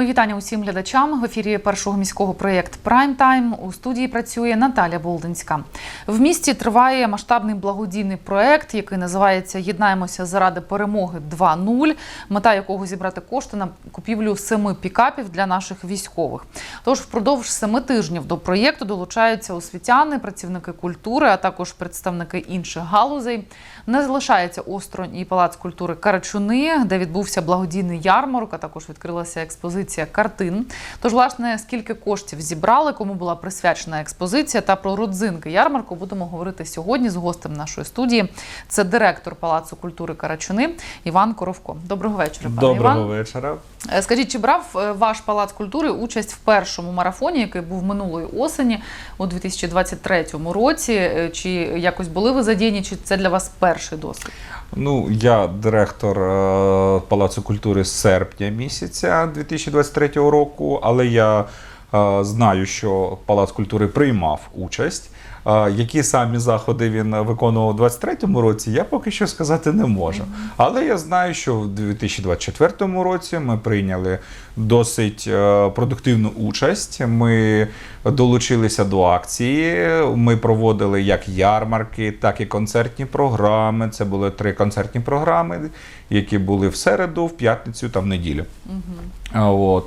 Мої вітання усім глядачам. В ефірі першого міського проєкт Прайм Тайм. У студії працює Наталя Болдинська. В місті триває масштабний благодійний проєкт, який називається Єднаємося заради перемоги 2.0», мета якого зібрати кошти на купівлю семи пікапів для наших військових. Тож впродовж семи тижнів до проєкту долучаються освітяни, працівники культури, а також представники інших галузей. Не залишається осторонь і палац культури Карачуни, де відбувся благодійний ярмарок, а також відкрилася експозиція картин. Тож, власне, скільки коштів зібрали, кому була присвячена експозиція та про родзинки ярмарку будемо говорити сьогодні з гостем нашої студії. Це директор Палацу культури Карачуни Іван Коровко. Доброго вечора, пане Доброго Іван. вечора. Е, Скажіть, чи брав е, ваш палац культури участь в першому марафоні, який був минулої осені у 2023 році? Е, Чи якось були ви задіяні, чи це для вас перший досвід? Ну, я директор е, Палацу культури з серпня місяця 2023 року, але я знаю, що Палац культури приймав участь. Які самі заходи він виконував у 2023 році, я поки що сказати не можу. Але я знаю, що в 2024 році ми прийняли досить е, продуктивну участь. Ми долучилися до акції. Ми проводили як ярмарки, так і концертні програми. Це були три концертні програми, які були в середу, в п'ятницю та в неділю. От.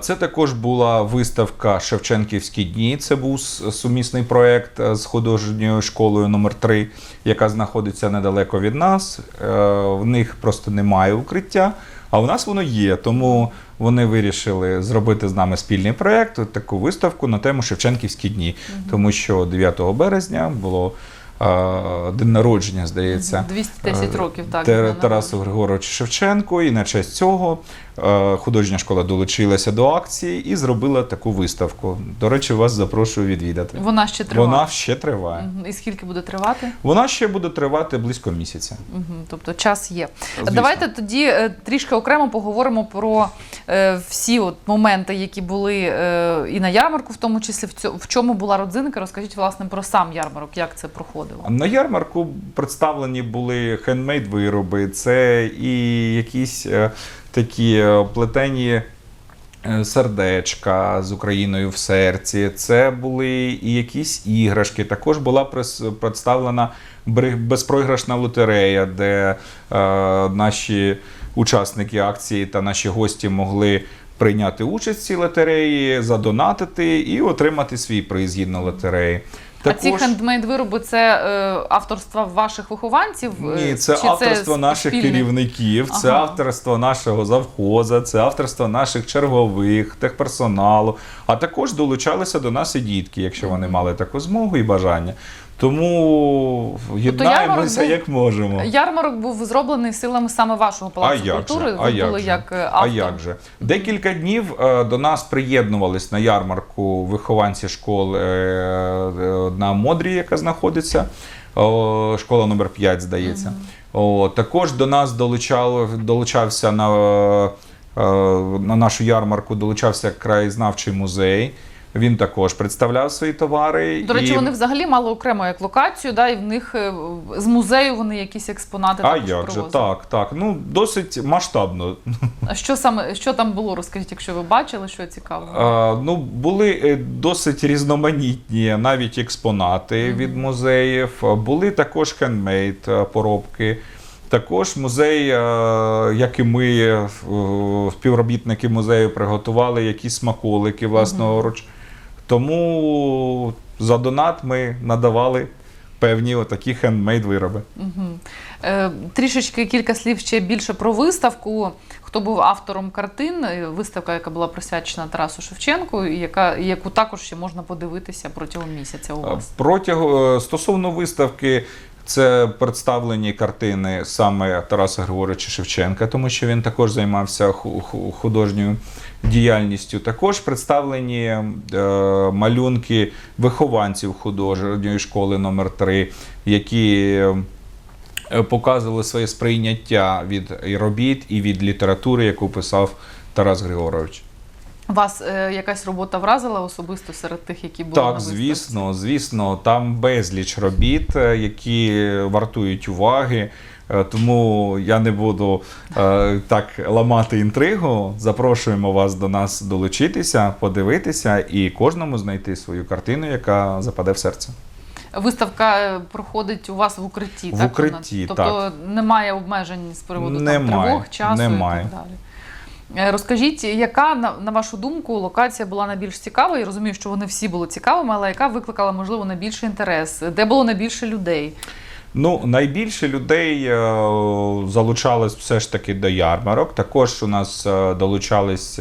Це також була виставка Шевченківські дні. Це був сумісний проєкт е, з художньою школою номер 3 яка знаходиться недалеко від нас. Е, В них просто немає укриття, а у нас воно є. Тому вони вирішили зробити з нами спільний проєкт, таку виставку на тему Шевченківські дні, тому що 9 березня було день народження, здається. 210 Е, років, так. Тарасу Григоровичу Шевченку, і на честь цього е, художня школа долучилася до акції і зробила таку виставку. До речі, вас запрошую відвідати. Вона ще триває. Вона ще триває. І скільки буде тривати? Вона ще буде тривати близько місяця. Мгм. Тобто час є. Звісно. Давайте тоді е, трішки окремо поговоримо про всі от моменти, які були і на ярмарку, в тому числі в, цьо- в чому була родзинка. Розкажіть власне про сам ярмарок, як це проходило. На ярмарку представлені були хендмейд вироби, це і якісь е, такі е, плетені е, сердечка з Україною в серці. Це були і якісь іграшки. Також була представлена безпроіграшна лотерея, де е, наші учасники акції та наші гості могли. Прийняти участь в цій лотереї, задонатити і отримати свій приз згідно лотереї. А ці хендмейд вироби це е, авторство ваших вихованців? е, Ні, це чи авторство наших спільний? керівників, це авторство нашого завхоза, це авторство наших чергових, техперсоналу. А також долучалися до нас і дітки, якщо вони мали таку змогу і бажання. Тому єднаємося був- як можемо. Ярмарок був зроблений силами саме вашого А палацу як культури. же? Ви А як були же? як е, А як же? Декілька днів е, до нас приєднувались на ярмарку вихованці школи е, е, на Модрі, яка знаходиться. Школа номер 5, здається. О, також до нас долучало, долучався на, на нашу ярмарку, долучався краєзнавчий музей. Він також представляв свої товари. До речі, і... вони взагалі мали окрему як локацію, да, і в них е, з музею вони якісь експонати А також як же? Так, так. Ну, досить масштабно. А що саме що там було? Розкажіть, якщо ви бачили, що цікаво. А, ну, були е, досить різноманітні навіть експонати від музеїв. Були також хендмейд поробки. Також музей, е, як і ми, співробітники музею, приготували якісь смаколики власноруч. Тому за донат ми надавали певні отакі хендмейд вироби. Угу. Е, трішечки кілька слів ще більше про виставку. Хто був автором картин? Е, Виставка, яка була присвячена Тарасу Шевченку, і яка яку також ще можна подивитися протягом місяця у вас. Протягом стосовно виставки, це представлені картини саме Тараса Григоровича Шевченка, тому що він також займався ху- ху- художньою діяльністю. Також представлені е, малюнки вихованців художньої школи номер 3 які е, показували своє сприйняття від робіт і від літератури, яку писав Тарас Григорович. Вас е, якась робота вразила особисто серед тих, які були Так, виставці? звісно, звісно, там безліч робіт, е, які вартують уваги. Е, Тому я не буду е, так ламати інтригу. Запрошуємо вас до нас долучитися, подивитися і кожному знайти свою картину, яка западе в серце. Виставка е, проходить у вас в укритті, В так? укритті, тобто немає обмежень з приводу там, тривог, часу немає. і так далі. Е, Розкажіть, яка на, вашу думку локація була найбільш цікава? Я розумію, що вони всі були цікавими, але яка викликала можливо найбільший інтерес? Де було найбільше людей? Ну, найбільше людей е, залучалось все ж таки до ярмарок. Також у нас е, долучались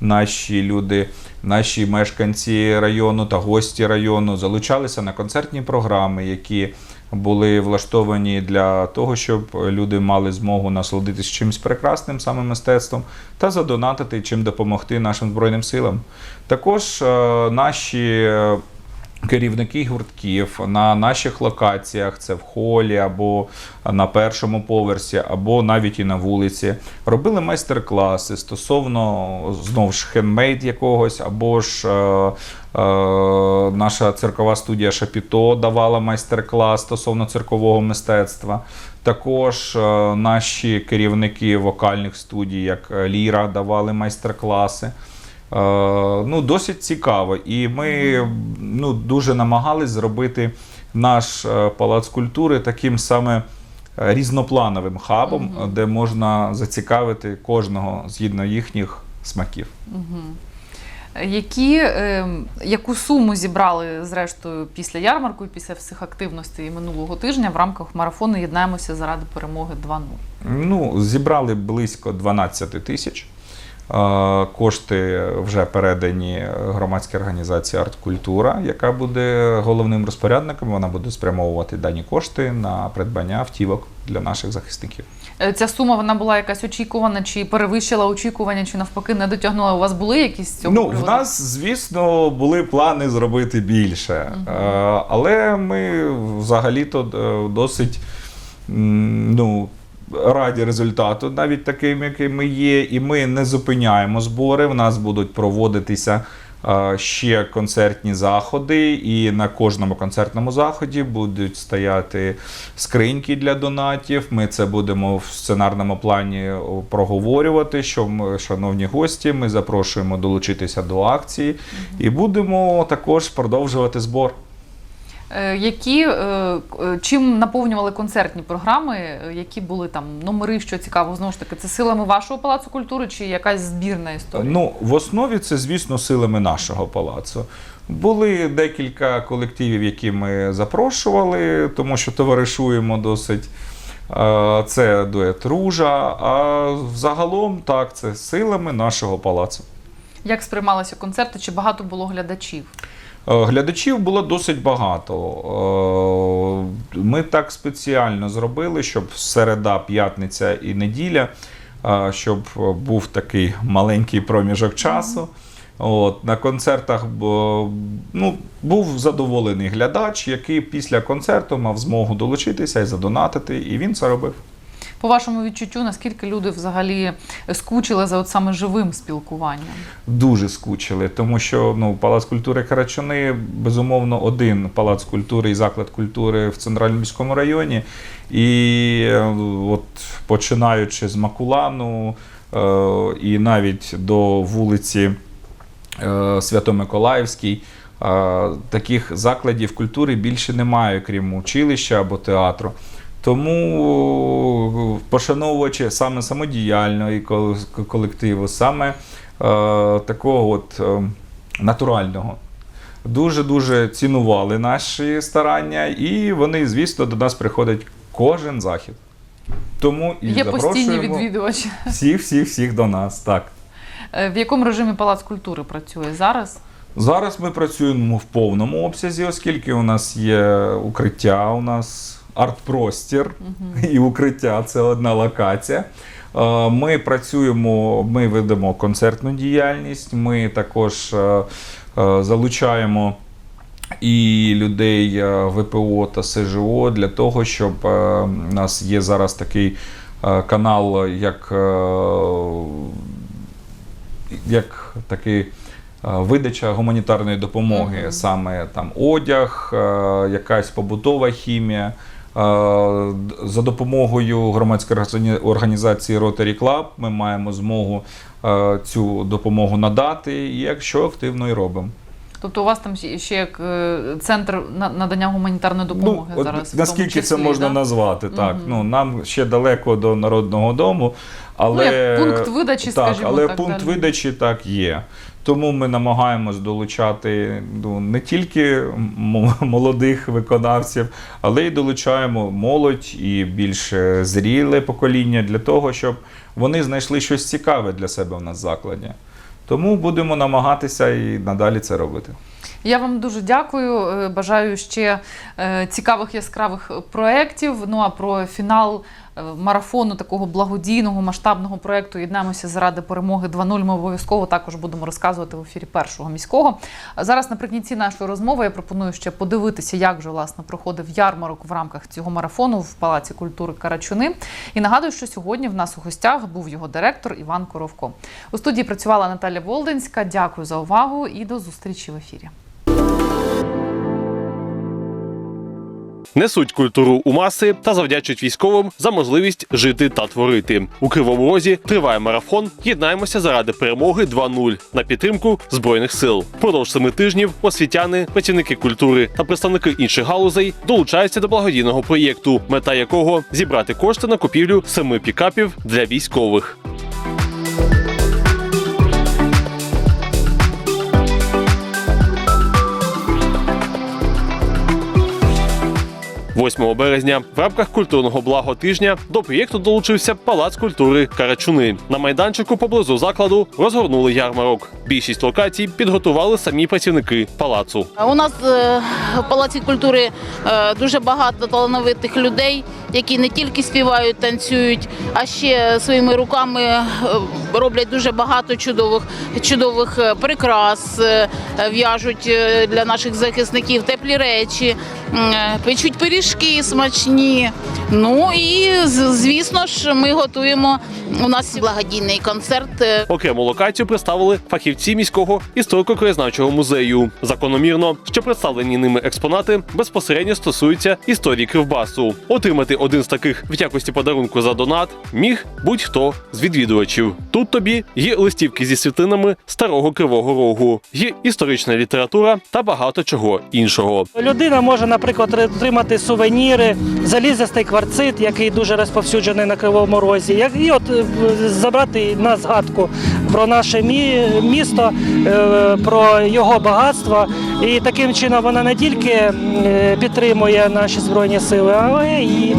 наші люди, наші мешканці району та гості району, залучалися на концертні програми, які були влаштовані для того, щоб люди мали змогу насолодитись чимось прекрасним саме мистецтвом та задонатити, чим допомогти нашим збройним силам. Також е, наші е, керівники гуртків на наших локаціях, це в холі або на першому поверсі, або навіть і на вулиці, робили майстер-класи стосовно знову ж хендмейд якогось, або ж е, е, наша циркова студія Шапіто давала майстер-клас стосовно циркового мистецтва. Також е, наші керівники вокальних студій, як Ліра, давали майстер-класи. Е, ну, досить цікаво. І ми ну, дуже намагались зробити наш е, палац культури таким саме е, різноплановим хабом, Мгм. де можна зацікавити кожного згідно їхніх смаків. Мгм. Які, е, яку суму зібрали зрештою після ярмарку і після всіх активностей минулого тижня в рамках марафону Єднаємося заради перемоги 2.0? Ну, зібрали близько 12 тисяч. Кошти вже передані громадській організації Арткультура, яка буде головним розпорядником. Вона буде спрямовувати дані кошти на придбання автівок для наших захисників. Е, Ця сума вона була якась очікувана, чи перевищила очікування, чи навпаки не дотягнула? У вас були якісь цього Ну, в нас, звісно, були плани зробити більше. Е, але ми взагалі-то е, досить ну, раді результату, навіть таким, яким ми є, і ми не зупиняємо збори. В нас будуть проводитися. е, Ще концертні заходи, і на кожному концертному заході будуть стояти скриньки для донатів. Ми це будемо в сценарному плані проговорювати. Що ми, шановні гості, ми запрошуємо долучитися до акції і будемо також продовжувати збор. Е, Які е, е, чим наповнювали концертні програми? Які були там номери, що цікаво, знову ж таки, це силами вашого палацу культури чи якась збірна історія? Ну, в основі це, звісно, силами нашого палацу. Були декілька колективів, які ми запрошували, тому що товаришуємо досить. Це дует Ружа. А загалом так, це силами нашого палацу. Як сприймалися концерти? Чи багато було глядачів? Е, Глядачів було досить багато. Е, Ми так спеціально зробили, щоб середа, п'ятниця і неділя, е, щоб був такий маленький проміжок часу. От, на концертах ну, був задоволений глядач, який після концерту мав змогу долучитися і задонатити, і він це робив. По вашому відчуттю, наскільки люди взагалі скучили за от саме живим спілкуванням? Дуже скучили, тому що ну, Палац культури Карачуни, безумовно, один палац культури і заклад культури в центральному міському районі. І е, от починаючи з Макулану е, і навіть до вулиці е, Свято-Миколаївській, таких закладів культури більше немає, крім училища або театру. Тому, е, пошановувачи саме самодіяльного і колективу, саме е, такого от е, натурального, дуже-дуже цінували наші старання, і вони, звісно, до нас приходять кожен захід. Тому і Є постійні запрошуємо відвідувачі. всіх, всіх, всіх до нас. Так. Е, В якому режимі палац культури працює зараз? Зараз ми працюємо в повному обсязі, оскільки у нас є укриття, у нас арт-простір і укриття це одна локація. Е, Ми працюємо, ми ведемо концертну діяльність, ми також е, е, залучаємо і людей ВПО та СЖО для того, щоб у нас є зараз такий канал, як, як такий видача гуманітарної допомоги, саме там одяг, якась побутова хімія. Е, За допомогою громадської органі- організації Rotary Club ми маємо змогу е, цю допомогу надати, і якщо активно і робимо. Тобто у вас там ще як е, центр на- надання гуманітарної допомоги Ну, зараз. наскільки це можна да? назвати? Так, Мгм. ну нам ще далеко до народного дому, але Ну, як пункт видачі, так, скажімо але так, пункт далі. видачі так є. Тому ми намагаємось долучати ну, не тільки молодих виконавців, але й долучаємо молодь і більш е, зріле покоління для того, щоб вони знайшли щось цікаве для себе в нас в закладі. Тому будемо намагатися і надалі це робити. Я вам дуже дякую. е, Бажаю ще е, цікавих яскравих проєктів. Ну а про фінал е, марафону такого благодійного масштабного проєкту Єднаємося заради перемоги 2.0 Ми обов'язково також будемо розказувати в ефірі першого міського. Зараз наприкінці нашої розмови я пропоную ще подивитися, як же власне проходив ярмарок в рамках цього марафону в Палаці культури Карачуни. І нагадую, що сьогодні в нас у гостях був його директор Іван Коровко. У студії працювала Наталя Волденська. Дякую за увагу і до зустрічі в ефірі. Несуть культуру у маси та завдячують військовим за можливість жити та творити. У Кривому Розі триває марафон. Єднаємося заради перемоги 2.0 на підтримку збройних сил. Продовж семи тижнів освітяни, працівники культури та представники інших галузей долучаються до благодійного проєкту, мета якого зібрати кошти на купівлю семи пікапів для військових. 8 березня в рамках культурного благотижня до проєкту долучився Палац культури Карачуни. На майданчику поблизу закладу розгорнули ярмарок. Більшість локацій підготували самі працівники палацу. У нас е, в Палаці культури е, дуже багато талановитих людей, які не тільки співають, танцюють, а ще своїми руками е, роблять дуже багато чудових, чудових прикрас, в'яжуть для наших захисників теплі речі, печуть пиріжки смачні. Ну і звісно ж, ми готуємо. У нас благодійний концерт. е, Окрему локацію представили фахівці міського історико-краєзнавчого музею. Закономірно, що представлені ними експонати безпосередньо стосуються історії Кривбасу. Отримати один з таких в якості подарунку за донат міг будь-хто з відвідувачів. Тут тобі є листівки зі світлинами старого кривого рогу, є історична література та багато чого іншого. Людина може, наприклад, отримати сувеніри, залізистий кварцит, який дуже розповсюджений на Кривому Розі, і от е, забрати на згадку про наше місто, е, про його багатство. І таким чином вона не тільки е, підтримує наші збройні сили, але і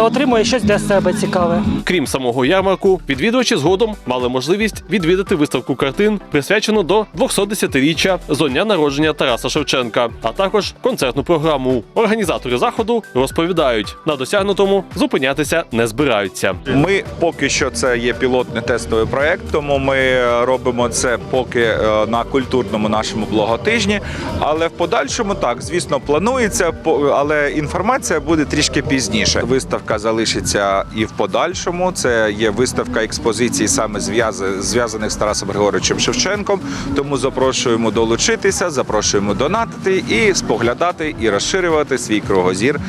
отримує щось для себе цікаве. Крім самого ярмарку, відвідувачі згодом мали можливість відвідати виставку картин, присвячену до 210-річчя зо дня народження Тараса Шевченка, а також концертну програму. Організатори заходу розповідають, на досягнутому зупинятися не збираються. Ми поки що це є пілотний тестовий проект, тому ми е, робимо це поки е, на культурному нашому блоготижні. Але в подальшому так, звісно, планується, але інформація буде трішки пізніше. Виставка залишиться і в подальшому. Це є виставка експозицій саме зв'язаних з Тарасом Григоровичем Шевченком. Тому запрошуємо долучитися, запрошуємо донатити і споглядати і розширювати свій кругозір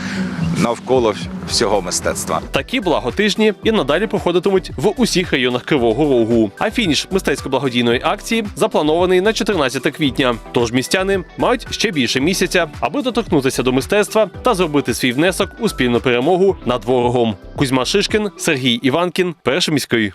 навколо всього мистецтва. Такі благотижні і надалі проходитимуть в усіх районах Кривого Рогу. А фініш мистецько-благодійної акції запланований на 14 квітня. Тож містяни мають ще більше місяця, аби доторкнутися до мистецтва та зробити свій внесок у спільну перемогу над ворогом. Кузьма Шишкін, Сергій Іванкін, перший міський.